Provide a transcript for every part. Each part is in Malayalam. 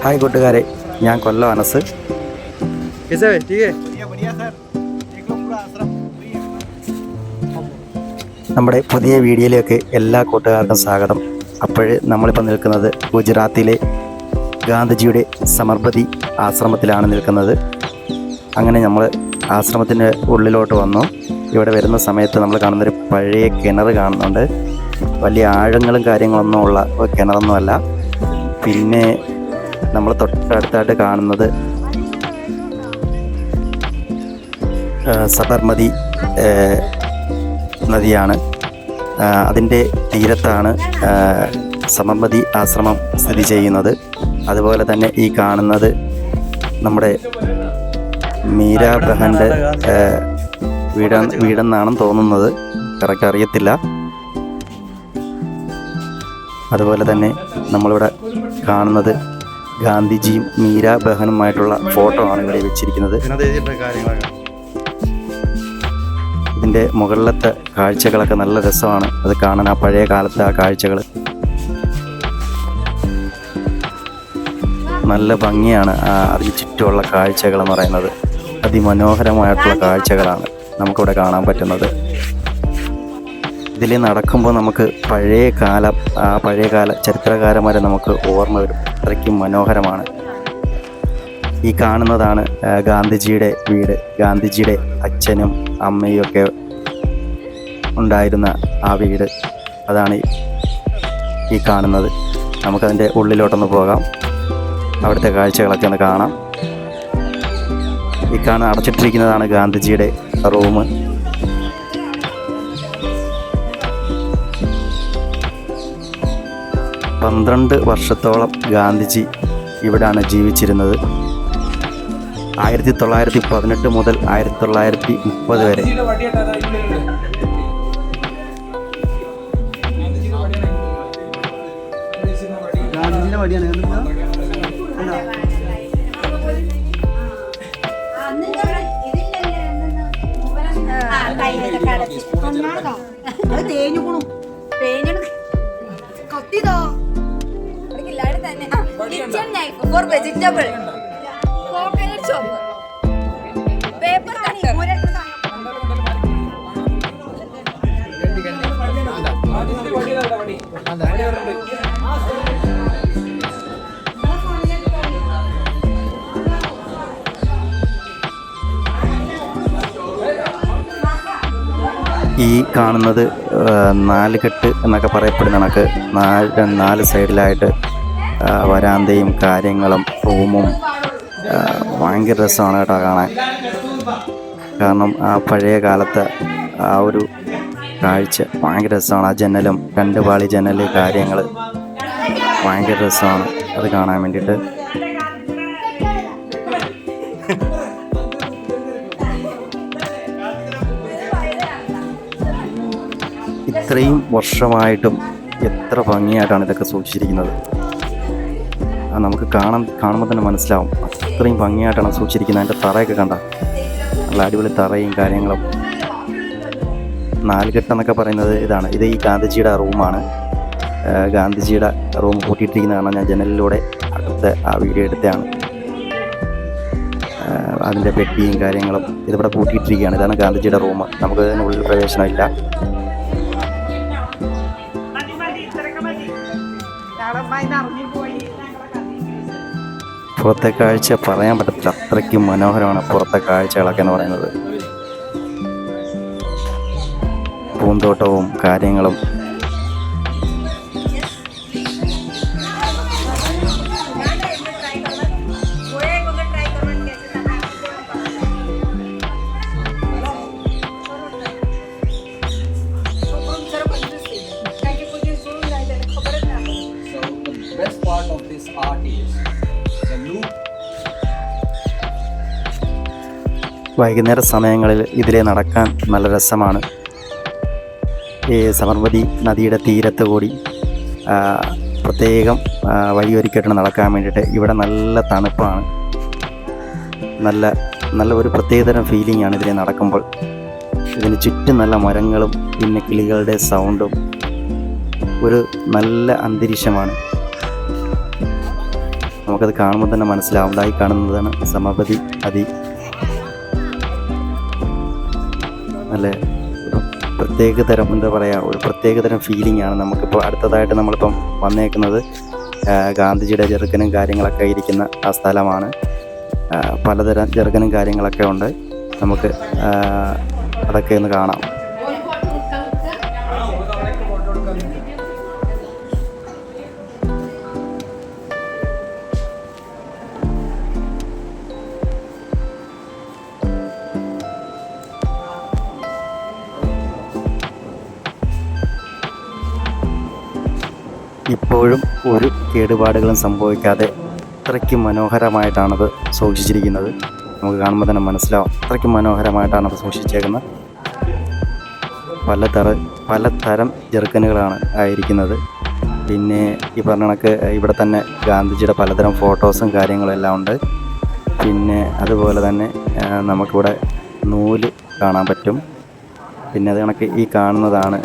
ഹായ് കൂട്ടുകാരെ ഞാൻ കൊല്ല മനസ്സ് നമ്മുടെ പുതിയ വീഡിയോയിലേക്ക് എല്ലാ കൂട്ടുകാർക്കും സ്വാഗതം. അപ്പോഴേ നമ്മളിപ്പോൾ നിൽക്കുന്നത് ഗുജറാത്തിലെ ഗാന്ധിജിയുടെ സമർപ്പതി ആശ്രമത്തിലാണ് നിൽക്കുന്നത്. അങ്ങനെ നമ്മൾ ആശ്രമത്തിന്റെ ഉള്ളിലോട്ട് വന്നു. ഇവിടെ വരുന്ന സമയത്ത് നമ്മൾ കാണുന്നൊരു പഴയ കിണർ കാണുന്നുണ്ട്. വലിയ ആഴങ്ങളും കാര്യങ്ങളൊന്നും ഉള്ള കിണറൊന്നുമല്ല. പിന്നെ നമ്മൾ തൊട്ടടുത്തായിട്ട് കാണുന്നത് സബർമതി നദിയാണ്. അതിന്റെ തീരത്താണ് സബർമതി ആശ്രമം സ്ഥിതി ചെയ്യുന്നത്. അതുപോലെ തന്നെ ഈ കാണുന്നത് നമ്മുടെ മീര ബഹന്റെ വീട വീടെന്നാണെന്ന് തോന്നുന്നത്. കറക്റ്റ് അറിയത്തില്ല. അതുപോലെ തന്നെ നമ്മളിവിടെ കാണുന്നത് ഗാന്ധിജിയും മീര ബഹനുമായിട്ടുള്ള ഫോട്ടോ ആണ് ഇവിടെ വെച്ചിരിക്കുന്നത്. ഇതിന്റെ മുകളിലത്തെ കാഴ്ചകളൊക്കെ നല്ല രസമാണ്. അത് കാണാൻ ആ പഴയ കാലത്തെ ആ കാഴ്ചകൾ. നല്ല ഭംഗിയാണ് ആ അതിന് ചുറ്റുമുള്ള കാഴ്ചകൾ എന്ന് പറയുന്നത്. അതിമനോഹരമായിട്ടുള്ള കാഴ്ചകളാണ് നമുക്കിവിടെ കാണാൻ പറ്റുന്നത്. ഇതിൽ നടക്കുമ്പോൾ നമുക്ക് പഴയ കാലം ആ പഴയ കാല ചരിത്രകാരന്മാരെ നമുക്ക് ഓർമ്മ വരും. അത്രയ്ക്കും മനോഹരമാണ്. ഈ കാണുന്നതാണ് ഗാന്ധിജിയുടെ വീട്. ഗാന്ധിജിയുടെ അച്ഛനും അമ്മയും ഒക്കെ ഉണ്ടായിരുന്ന ആ വീട്. അതാണ് ഈ- കാണുന്നത്. നമുക്കതിന്റെ ഉള്ളിലോട്ടൊന്ന് പോകാം. അവിടുത്തെ കാഴ്ചകളൊക്കെ ഒന്ന് കാണാം. ഈ കാണാൻ അടച്ചിട്ടിരിക്കുന്നതാണ് ഗാന്ധിജിയുടെ റൂം പന്ത്രണ്ട് വർഷത്തോളം ഗാന്ധിജി ഇവിടാണ് ജീവിച്ചിരുന്നത് ആയിരത്തി തൊള്ളായിരത്തി പതിനെട്ട് മുതൽ ആയിരത്തി തൊള്ളായിരത്തി മുപ്പത് വരെ അത് തേഞ്ഞുകുണു കൊത്തിയതോ ഫോർ വെജിറ്റബിൾ പേപ്പർ ഈ കാണുന്നത് നാല് നാലുകെട്ട് എന്നൊക്കെ പറയപ്പെടുന്ന കണക്ക് നാല് നാല് സൈഡിലായിട്ട് വരാന്തയും കാര്യങ്ങളും റൂമും ഭയങ്കര രസമാണ് കേട്ടോ കാണാൻ. കാരണം ആ പഴയ കാലത്തെ ആ ഒരു കാഴ്ച ഭയങ്കര രസമാണ്. ആ ജനലും രണ്ട് പാളി ജനൽ കാര്യങ്ങൾ ഭയങ്കര രസമാണ്. അത് കാണാൻ വേണ്ടിയിട്ട്. ഇത്രയും വർഷമായിട്ടും എത്ര ഭംഗിയായിട്ടാണ് ഇതൊക്കെ സൂക്ഷിച്ചിരിക്കുന്നത്. ആ നമുക്ക് കാണാൻ കാണുമ്പോൾ തന്നെ മനസ്സിലാവും. അത്രയും ഭംഗിയായിട്ടാണ് സൂക്ഷിച്ചിരിക്കുന്നത്. അതിന്റെ തറയൊക്കെ കണ്ട. നല്ല അടിപൊളി തറയും കാര്യങ്ങളും. നാലുകെട്ടെന്നൊക്കെ പറയുന്നത് ഇതാണ്. ഇത് ഈ ഗാന്ധിജിയുടെ റൂമാണ്. ഗാന്ധിജിയുടെ റൂം പൂട്ടിയിട്ടിരിക്കുന്ന കാരണം ഞാൻ ജനലിലൂടെ അടുത്ത ആ വീഡിയോ എടുത്തതാണ്. അതിന്റെ പെട്ടിയും കാര്യങ്ങളും ഇതിവിടെ കൂട്ടിയിട്ടിരിക്കുകയാണ് ഇതാണ് ഗാന്ധിജിയുടെ റൂം. നമുക്ക് ഇതിനുള്ളിൽ പ്രവേശനമില്ല. പുറത്തെ കാഴ്ച പറയാൻ പറ്റത്തില്ല. അത്രയ്ക്കും മനോഹരമാണ് പുറത്തെ കാഴ്ചകളൊക്കെ എന്ന് പറയുന്നത്. പൂന്തോട്ടവും കാര്യങ്ങളും വൈകുന്നേര സമയങ്ങളിൽ ഇതിലെ നടക്കാൻ നല്ല രസമാണ്. ഈ സബർമതി നദിയുടെ തീരത്ത് കൂടി പ്രത്യേകം വഴിയൊരുക്കിയിട്ടാണ് നടക്കാൻ വേണ്ടിയിട്ട് ഇവിടെ നല്ല തണുപ്പാണ്. നല്ല നല്ല ഒരു പ്രത്യേകതരം ഫീലിംഗ് ആണ് ഇതിലെ നടക്കുമ്പോൾ. ഇതിന് ചുറ്റും നല്ല മരങ്ങളും പിന്നെ കിളികളുടെ സൗണ്ടും ഒരു നല്ല അന്തരീക്ഷമാണ്. നമുക്കത് കാണുമ്പോൾ തന്നെ മനസ്സിലാവുന്നതായി കാണുന്നതാണ് സമപതി നദി. നല്ല പ്രത്യേക തരം എന്താ പറയുക ഒരു പ്രത്യേക തരം ഫീലിംഗ് ആണ് നമുക്കിപ്പോൾ അടുത്തതായിട്ട് നമ്മളിപ്പം വന്നേക്കുന്നത്. ഗാന്ധിജിയുടെ ചെറുക്കനും കാര്യങ്ങളൊക്കെ ഇരിക്കുന്ന ആ സ്ഥലമാണ്. പലതരം ചെറുക്കനും കാര്യങ്ങളൊക്കെ ഉണ്ട്. നമുക്ക് അതൊക്കെ ഒന്ന് കാണാം. ഇപ്പോഴും ഒരു കേടുപാടുകളും സംഭവിക്കാതെ അത്രയ്ക്ക് മനോഹരമായിട്ടാണത് സൂക്ഷിച്ചിരിക്കുന്നത്. നമുക്ക് കാണുമ്പോൾ തന്നെ മനസ്സിലാവും. അത്രയ്ക്കും മനോഹരമായിട്ടാണത് സൂക്ഷിച്ചേക്കുന്നത്. പലതര പലതരം ജെറുക്കനുകളാണ് ആയിരിക്കുന്നത്. പിന്നെ ഈ പറഞ്ഞ കണക്ക് ഇവിടെ തന്നെ ഗാന്ധിജിയുടെ പലതരം ഫോട്ടോസും കാര്യങ്ങളും എല്ലാം ഉണ്ട്. പിന്നെ അതുപോലെ തന്നെ നമുക്കിവിടെ നൂൽ കാണാൻ പറ്റും. പിന്നെ അത് കണക്ക് ഈ കാണുന്നതാണ്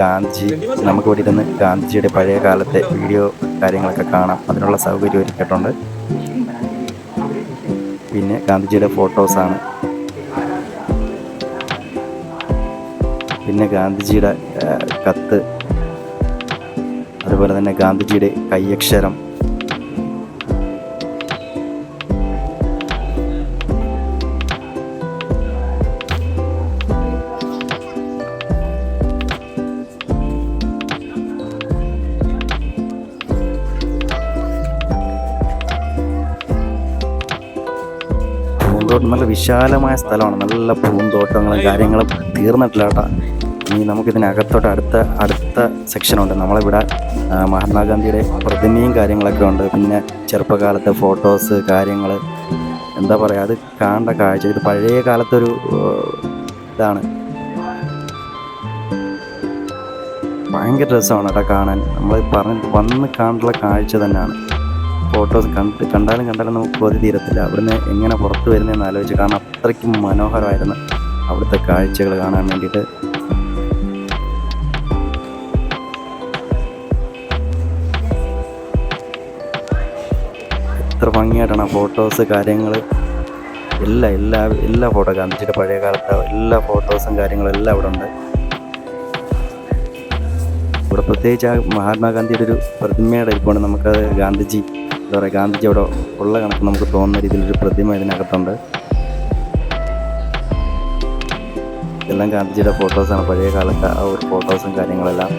ഗാന്ധിജി. നമുക്ക് ഇവിടെ ഗാന്ധിജിയുടെ പഴയ കാലത്തെ വീഡിയോ കാര്യങ്ങളൊക്കെ കാണാം. അതിനുള്ള സൗകര്യം ഒരുക്കിയിട്ടുണ്ട്. പിന്നെ ഗാന്ധിജിയുടെ ഫോട്ടോസാണ് പിന്നെ ഗാന്ധിജിയുടെ കത്ത്. അതുപോലെ തന്നെ ഗാന്ധിജിയുടെ കൈയക്ഷരം നല്ല വിശാലമായ സ്ഥലമാണ്. നല്ല പൂന്തോട്ടങ്ങളും കാര്യങ്ങളും തീർന്നിട്ടില്ല കേട്ടോ. ഇനി നമുക്കിതിനകത്തോട്ട് അടുത്ത അടുത്ത സെക്ഷനുണ്ട് നമ്മളിവിടെ മഹാത്മാഗാന്ധിയുടെ പ്രതിമയും കാര്യങ്ങളൊക്കെ ഉണ്ട്. പിന്നെ ചെറുപ്പകാലത്തെ ഫോട്ടോസ് കാര്യങ്ങൾ എന്താ പറയുക അത് കാണേണ്ട കാഴ്ച. ഇത് പഴയ കാലത്തൊരു ഇതാണ്. ഭയങ്കര രസമാണ് കേട്ടോ കാണാൻ. നമ്മൾ പറഞ്ഞ് വന്ന് കാണാനുള്ള കാഴ്ച തന്നെയാണ്. ഫോട്ടോസ് കണ്ട് കണ്ടാലും കണ്ടാലും നമുക്ക് കൊതി തീരത്തില്ല. അവിടുന്ന് എങ്ങനെ പുറത്ത് വരുന്നതെന്ന് ആലോചിച്ച് കാരണം അത്രയ്ക്കും മനോഹരമായിരുന്നു അവിടുത്തെ കാഴ്ചകൾ കാണാൻ വേണ്ടിയിട്ട്. എത്ര ഭംഗിയായിട്ടാണ് ഫോട്ടോസ് കാര്യങ്ങൾ എല്ലാ എല്ലാ എല്ലാ ഫോട്ടോ ഗാന്ധിജിയുടെ പഴയ കാലത്തെ എല്ലാ ഫോട്ടോസും കാര്യങ്ങളും എല്ലാം അവിടെ ഉണ്ട്. ഇവിടെ പ്രത്യേകിച്ച് ആ മഹാത്മാഗാന്ധിയുടെ ഒരു പ്രതിമയുടെ ഇരിപ്പുണ്ട്. നമുക്കത് ഗാന്ധിജി എന്താ പറയുക ഗാന്ധിജി അവിടെ ഉള്ള കണക്ക് നമുക്ക് തോന്നുന്ന രീതിയിലൊരു പ്രതിമ ഇതിനകത്തുണ്ട്. ഇതെല്ലാം ഗാന്ധിജിയുടെ ഫോട്ടോസാണ് പഴയ കാലത്തെ ആ ഒരു ഫോട്ടോസും കാര്യങ്ങളെല്ലാം.